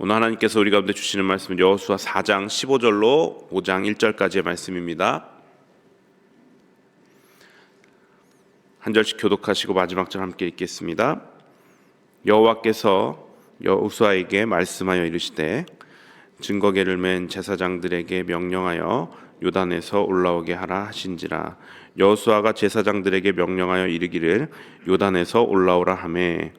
오늘 하나님께서 우리 가운데 주시는 말씀은 여호수아 4장 15절로 5장 1절까지의 말씀입니다. 한 절씩 교독하시고 마지막 절 함께 읽겠습니다. 여호와께서 여호수아에게 말씀하여 이르시되 증거계를 맨 제사장들에게 명령하여 요단에서 올라오게 하라 하신지라 여호수아가 제사장들에게 명령하여 이르기를 요단에서 올라오라 하매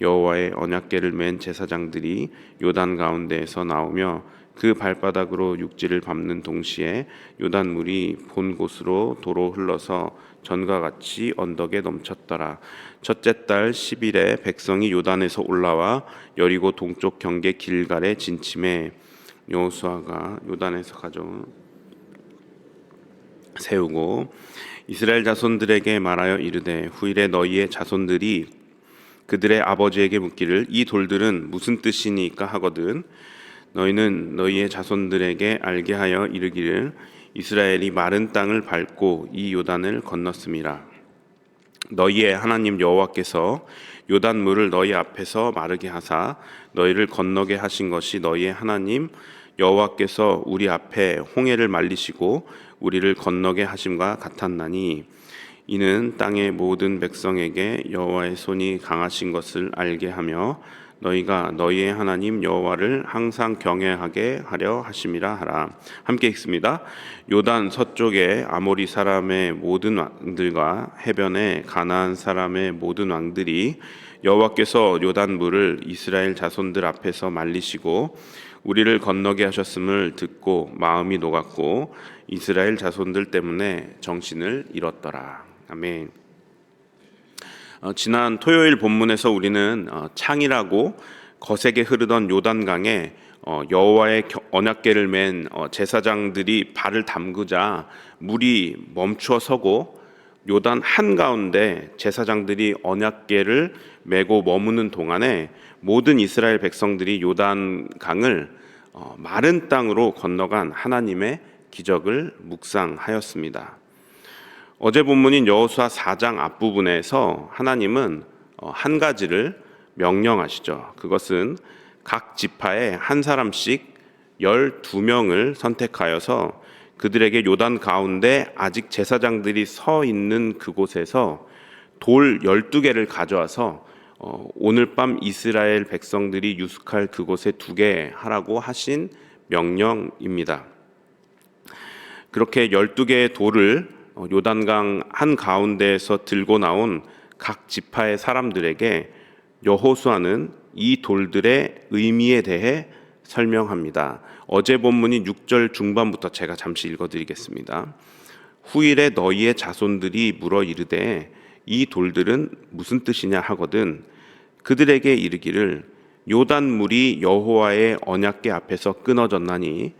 여호와의 언약궤를 맨 제사장들이 요단 가운데에서 나오며 그 발바닥으로 육지를 밟는 동시에 요단 물이 본 곳으로 도로 흘러서 전과 같이 언덕에 넘쳤더라. 첫째 달 10일에 백성이 요단에서 올라와 여리고 동쪽 경계 길갈에 진침해 여호수아가 요단에서 가져온 세우고 이스라엘 자손들에게 말하여 이르되 후일에 너희의 자손들이 그들의 아버지에게 묻기를 이 돌들은 무슨 뜻이니까 하거든. 너희는 너희의 자손들에게 알게 하여 이르기를 이스라엘이 마른 땅을 밟고 이 요단을 건넜음이라 너희의 하나님 여호와께서 요단 물을 너희 앞에서 마르게 하사 너희를 건너게 하신 것이 너희의 하나님 여호와께서 우리 앞에 홍해를 말리시고 우리를 건너게 하심과 같았나니 이는 땅의 모든 백성에게 여호와의 손이 강하신 것을 알게 하며 너희가 너희의 하나님 여호와를 항상 경외하게 하려 하심이라 하라. 함께 읽습니다. 요단 서쪽에 아모리 사람의 모든 왕들과 해변에 가나안 사람의 모든 왕들이 여호와께서 요단 물을 이스라엘 자손들 앞에서 말리시고 우리를 건너게 하셨음을 듣고 마음이 녹았고 이스라엘 자손들 때문에 정신을 잃었더라. 아멘. 어, 지난 토요일 본문에서 우리는 어, 창이라고 거세게 흐르던 요단강에 어, 여호와의 겨- 언약궤를 맨 어, 제사장들이 발을 담그자 물이 멈추어 서고 요단 한 가운데 제사장들이 언약궤를 메고 머무는 동안에 모든 이스라엘 백성들이 요단 강을 어, 마른 땅으로 건너간 하나님의 기적을 묵상하였습니다. 어제 본문인 여호수아 4장 앞부분에서 하나님은 어, 한 가지를 명령하시죠. 그것은 각 지파에 한 사람씩 12명을 선택하여서 그들에게 요단 가운데 아직 제사장들이 서 있는 그곳에서 돌 12개를 가져와서 어, 오늘 밤 이스라엘 백성들이 유숙할 그곳에 두게 하라고 하신 명령입니다. 그렇게 12개의 돌을 어, 요단강 한 가운데에서 들고 나온 각 지파의 사람들에게 여호수아는 이 돌들의 의미에 대해 설명합니다. 어제 본문인 6절 중반부터 제가 잠시 읽어 드리겠습니다. 후일에 너희의 자손들이 물어 이르되 이 돌들은 무슨 뜻이냐 하거든 그들에게 이르기를 요단 물이 여호와의 언약궤 앞에서 끊어졌나니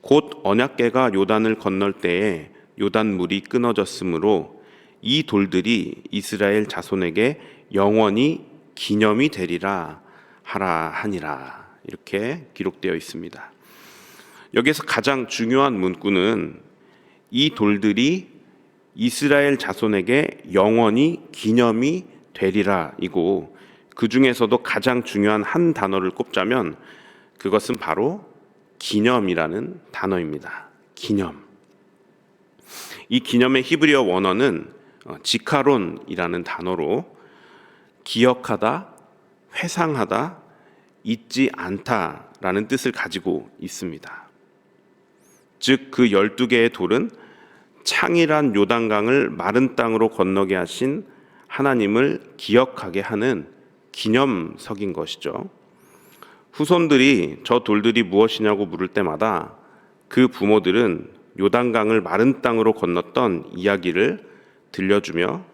곧 언약궤가 요단을 건널 때에 요단 물이 끊어졌으므로 이 돌들이 이스라엘 자손에게 영원히 기념이 되리라 하라 하니라 이렇게 기록되어 있습니다. 여기서 가장 중요한 문구는 이 돌들이 이스라엘 자손에게 영원히 기념이 되리라이고 그 중에서도 가장 중요한 한 단어를 꼽자면 그것은 바로 기념이라는 단어입니다. 기념. 이 기념의 히브리어 원어는 어, 지카론이라는 단어로 기억하다, 회상하다, 잊지 않다라는 뜻을 가지고 있습니다. 즉 그 12개의 돌은 창이란 요단강을 마른 땅으로 건너게 하신 하나님을 기억하게 하는 기념석인 것이죠. 후손들이 저 돌들이 무엇이냐고 물을 때마다 그 부모들은 요단강을 마른 땅으로 건넜던 이야기를 들려주며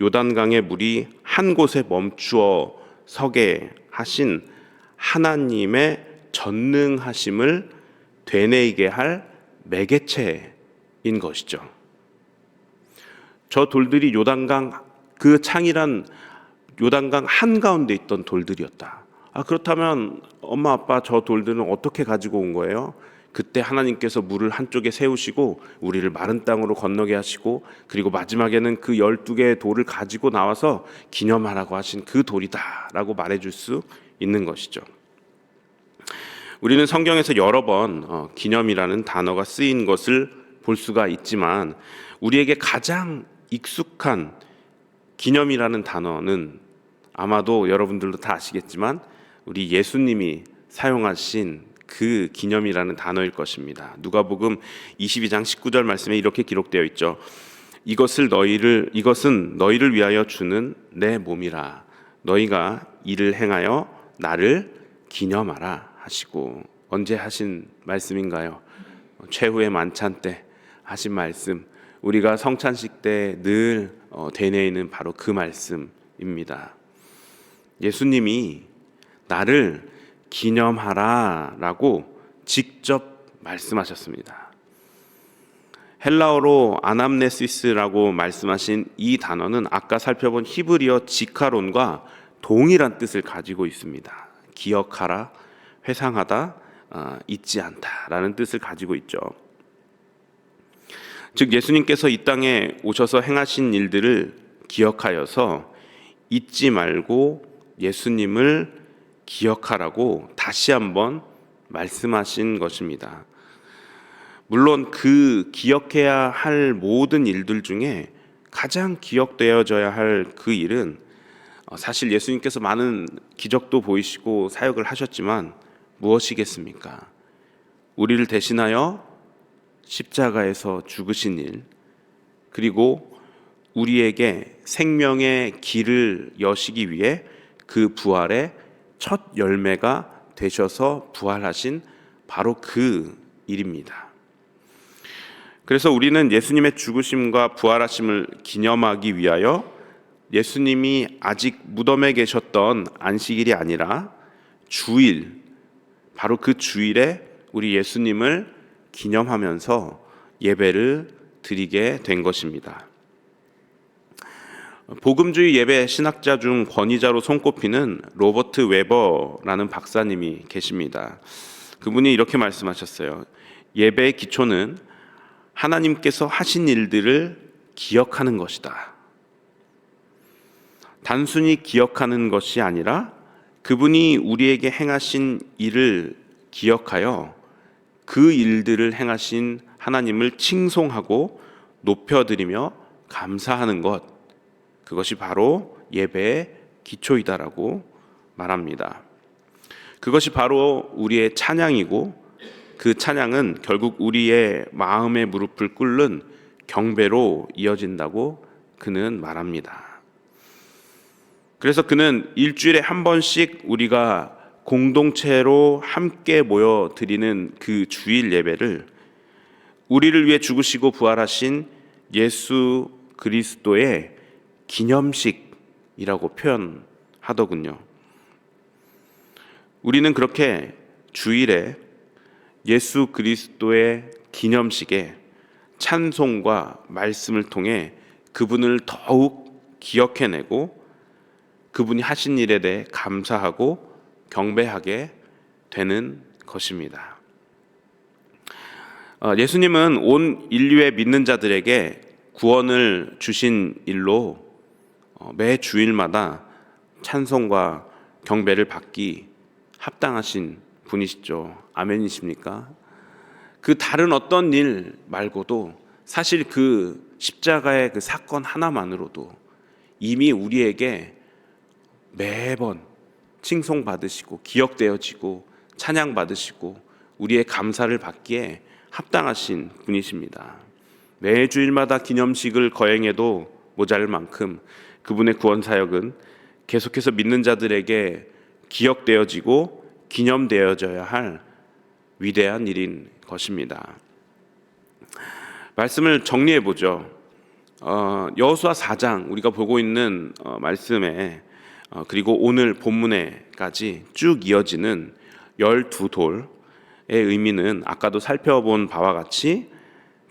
요단강의 물이 한 곳에 멈추어 서게 하신 하나님의 전능하심을 되뇌이게 할 매개체인 것이죠. 저 돌들이 요단강 그 창이란 요단강 한 가운데 있던 돌들이었다. 아 그렇다면 엄마 아빠 저 돌들은 어떻게 가지고 온 거예요? 그때 하나님께서 물을 한쪽에 세우시고 우리를 마른 땅으로 건너게 하시고 그리고 마지막에는 그 12개의 돌을 가지고 나와서 기념하라고 하신 그 돌이다라고 말해 줄 수 있는 것이죠. 우리는 성경에서 여러 번 어, 기념이라는 단어가 쓰인 것을 볼 수가 있지만 우리에게 가장 익숙한 기념이라는 단어는 아마도 여러분들도 다 아시겠지만 우리 예수님이 사용하신 그 기념이라는 단어일 것입니다. 누가복음 22장 19절 말씀에 이렇게 기록되어 있죠. 이것을 너희를 이것은 너희를 위하여 주는 내 몸이라. 너희가 이를 행하여 나를 기념하라 하시고 언제 하신 말씀인가요? 최후의 만찬 때 하신 말씀. 우리가 성찬식 때늘 어, 되뇌이는 바로 그 말씀입니다. 예수님이 나를 기념하라라고 직접 말씀하셨습니다. 헬라어로 아남네시스라고 말씀하신 이 단어는 아까 살펴본 히브리어 지카론과 동일한 뜻을 가지고 있습니다. 기억하라, 회상하다, 어, 잊지 않다라는 뜻을 가지고 있죠. 즉 예수님께서 이 땅에 오셔서 행하신 일들을 기억하여서 잊지 말고 예수님을 기억하라고 다시 한번 말씀하신 것입니다. 물론 그 기억해야 할 모든 일들 중에 가장 기억되어져야 할 그 일은 어, 사실 예수님께서 많은 기적도 보이시고 사역을 하셨지만 무엇이겠습니까? 우리를 대신하여 십자가에서 죽으신 일, 그리고 우리에게 생명의 길을 여시기 위해 그 부활의 첫 열매가 되셔서 부활하신 바로 그 일입니다. 그래서 우리는 예수님의 죽으심과 부활하심을 기념하기 위하여 예수님이 아직 무덤에 계셨던 안식일이 아니라 주일, 바로 그 주일에 우리 예수님을 기념하면서 예배를 드리게 된 것입니다. 복음주의 예배 신학자 중 권위자로 손꼽히는 로버트 웨버라는 박사님이 계십니다. 그분이 이렇게 말씀하셨어요. 예배의 기초는 하나님께서 하신 일들을 기억하는 것이다. 단순히 기억하는 것이 아니라 그분이 우리에게 행하신 일을 기억하여 그 일들을 행하신 하나님을 칭송하고 높여드리며 감사하는 것 그것이 바로 예배의 기초이다라고 말합니다. 그것이 바로 우리의 찬양이고 그 찬양은 결국 우리의 마음의 무릎을 꿇는 경배로 이어진다고 그는 말합니다. 그래서 그는 일주일에 한 번씩 우리가 공동체로 함께 모여 드리는 그 주일 예배를 우리를 위해 죽으시고 부활하신 예수 그리스도의 기념식이라고 표현하더군요. 우리는 그렇게 주일에 예수 그리스도의 기념식에 찬송과 말씀을 통해 그분을 더욱 기억해내고 그분이 하신 일에 대해 감사하고 경배하게 되는 것입니다. 어, 예수님은 온 인류의 믿는 자들에게 구원을 주신 일로 어, 매 주일마다 찬송과 경배를 받기 합당하신 분이시죠. 아멘이십니까? 그 다른 어떤 일 말고도 사실 그 십자가의 그 사건 하나만으로도 이미 우리에게 매번 칭송 받으시고 기억되어지고 찬양 받으시고 우리의 감사를 받기에 합당하신 분이십니다. 매 주일마다 기념식을 거행해도 모자랄 만큼 그분의 구원 사역은 계속해서 믿는 자들에게 기억되어지고 기념되어져야 할 위대한 일인 것입니다. 말씀을 정리해 보죠. 어, 여호수아 4장 우리가 보고 있는 어, 말씀에 어, 그리고 오늘 본문에까지 쭉 이어지는 열두 돌의 의미는 아까도 살펴본 바와 같이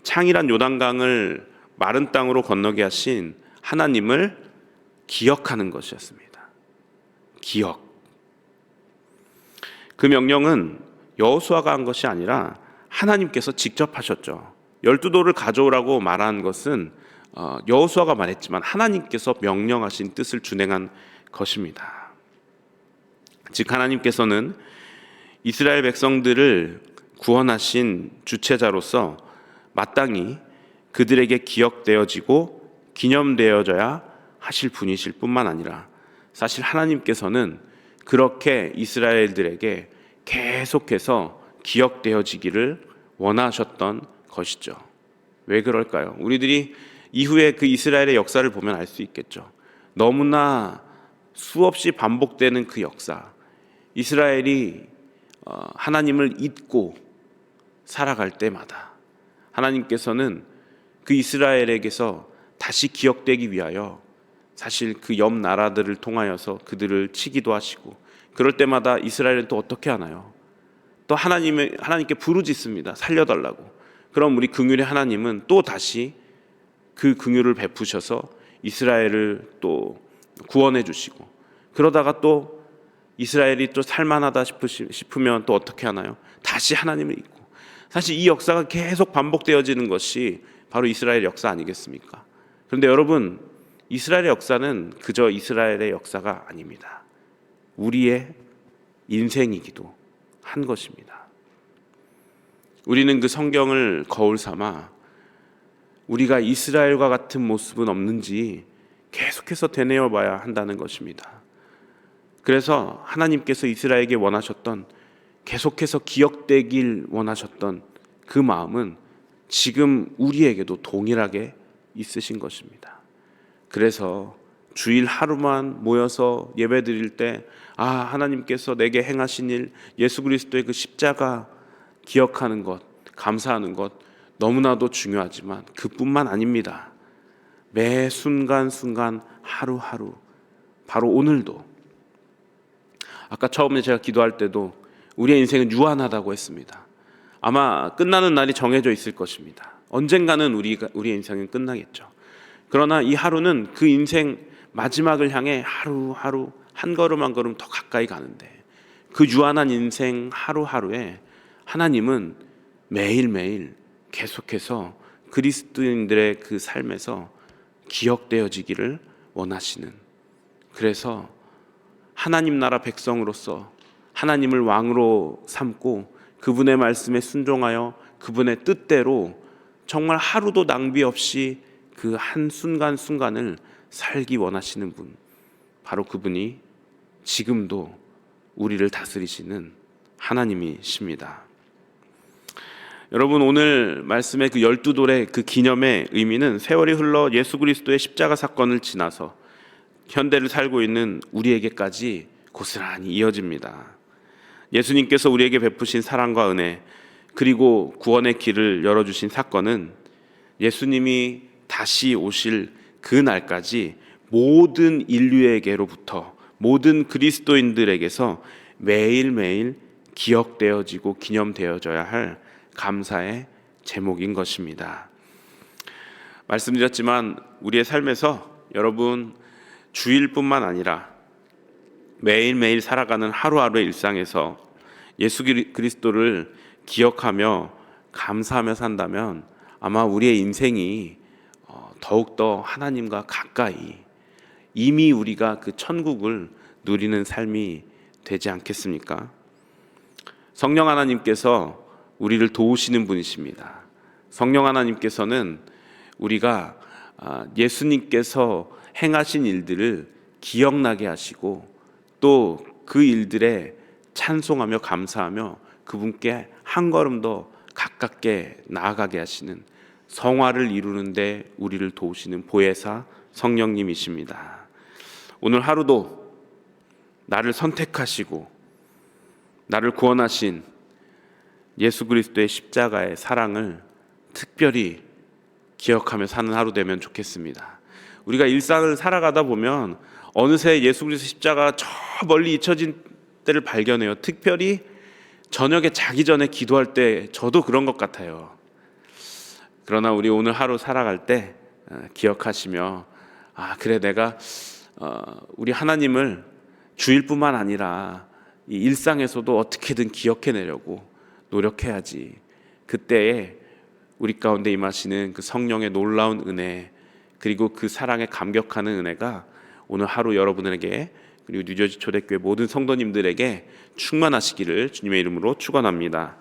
창이란 요단강을 마른 땅으로 건너게 하신 하나님을 기억하는 것이었습니다. 기억. 그 명령은 여호수아가 한 것이 아니라 하나님께서 직접 하셨죠. 열두 돌을 가져오라고 말한 것은 어, 여호수아가 말했지만 하나님께서 명령하신 뜻을 준행한 것입니다. 즉 하나님께서는 이스라엘 백성들을 구원하신 주체자로서 마땅히 그들에게 기억되어지고 기념되어져야 하실 분이실 뿐만 아니라 사실 하나님께서는 그렇게 이스라엘들에게 계속해서 기억되어지기를 원하셨던 것이죠. 왜 그럴까요? 우리들이 이후에 그 이스라엘의 역사를 보면 알 수 있겠죠. 너무나 수없이 반복되는 그 역사. 이스라엘이 어, 하나님을 잊고 살아갈 때마다 하나님께서는 그 이스라엘에게서 다시 기억되기 위하여 사실 그 옆 나라들을 통하여서 그들을 치기도 하시고 그럴 때마다 이스라엘은 또 어떻게 하나요? 또 하나님의 하나님께 부르짖습니다. 살려달라고. 그럼 우리 긍휼의 하나님은 또 다시 그 긍휼을 베푸셔서 이스라엘을 또 구원해 주시고 그러다가 또 이스라엘이 또 살만하다 싶으면 또 어떻게 하나요? 다시 하나님을 잊고 사실 이 역사가 계속 반복되어지는 것이 바로 이스라엘 역사 아니겠습니까? 그런데 여러분 이스라엘의 역사는 그저 이스라엘의 역사가 아닙니다. 우리의 인생이기도 한 것입니다. 우리는 그 성경을 거울 삼아 우리가 이스라엘과 같은 모습은 없는지 계속해서 되뇌어 봐야 한다는 것입니다. 그래서 하나님께서 이스라엘에게 원하셨던 계속해서 기억되길 원하셨던 그 마음은 지금 우리에게도 동일하게 있으신 것입니다. 그래서 주일 하루만 모여서 예배 드릴 때, 아, 하나님께서 내게 행하신 일, 예수 그리스도의 그 십자가 기억하는 것, 감사하는 것 너무나도 중요하지만 그뿐만 아닙니다. 매 순간순간 하루하루, 바로 오늘도. 아까 처음에 제가 기도할 때도 우리의 인생은 유한하다고 했습니다. 아마 끝나는 날이 정해져 있을 것입니다. 언젠가는 우리가 우리의 인생은 끝나겠죠. 그러나 이 하루는 그 인생 마지막을 향해 하루하루 한 걸음 한 걸음 더 가까이 가는데 그 유한한 인생 하루하루에 하나님은 매일매일 계속해서 그리스도인들의 그 삶에서 기억되어지기를 원하시는 그래서 하나님 나라 백성으로서 하나님을 왕으로 삼고 그분의 말씀에 순종하여 그분의 뜻대로 정말 하루도 낭비 없이 그 한 순간 순간을 살기 원하시는 분 바로 그분이 지금도 우리를 다스리시는 하나님이십니다. 여러분 오늘 말씀의 그 열두 돌의 그 기념의 의미는 세월이 흘러 예수 그리스도의 십자가 사건을 지나서 현대를 살고 있는 우리에게까지 고스란히 이어집니다. 예수님께서 우리에게 베푸신 사랑과 은혜 그리고 구원의 길을 열어주신 사건은 예수님이 다시 오실 그 날까지 모든 인류에게로부터 모든 그리스도인들에게서 매일매일 기억되어지고 기념되어져야 할 감사의 제목인 것입니다. 말씀드렸지만 우리의 삶에서 여러분 주일뿐만 아니라 매일매일 살아가는 하루하루의 일상에서 예수 그리- 그리스도를 기억하며 감사하며 산다면 아마 우리의 인생이 어, 더욱더 하나님과 가까이 이미 우리가 그 천국을 누리는 삶이 되지 않겠습니까? 성령 하나님께서 우리를 도우시는 분이십니다. 성령 하나님께서는 우리가 아, 예수님께서 행하신 일들을 기억나게 하시고 또 그 일들에 찬송하며 감사하며 그분께 한 걸음 더 가깝게 나아가게 하시는 성화를 이루는데 우리를 도우시는 보혜사 성령님이십니다. 오늘 하루도 나를 선택하시고 나를 구원하신 예수 그리스도의 십자가의 사랑을 특별히 기억하며 사는 하루 되면 좋겠습니다. 우리가 일상을 살아가다 보면 어느새 예수 그리스도 십자가 저 멀리 잊혀진 때를 발견해요. 특별히 저녁에 자기 전에 기도할 때 저도 그런 것 같아요. 그러나 우리 오늘 하루 살아갈 때 어, 기억하시며 아 그래 내가 어, 우리 하나님을 주일뿐만 아니라 이 일상에서도 어떻게든 기억해내려고 노력해야지. 그때에 우리 가운데 임하시는 그 성령의 놀라운 은혜 그리고 그 사랑에 감격하는 은혜가 오늘 하루 여러분에게 그 그리고 뉴저지 초대교회 모든 성도님들에게 충만하시기를 주님의 이름으로 축원합니다.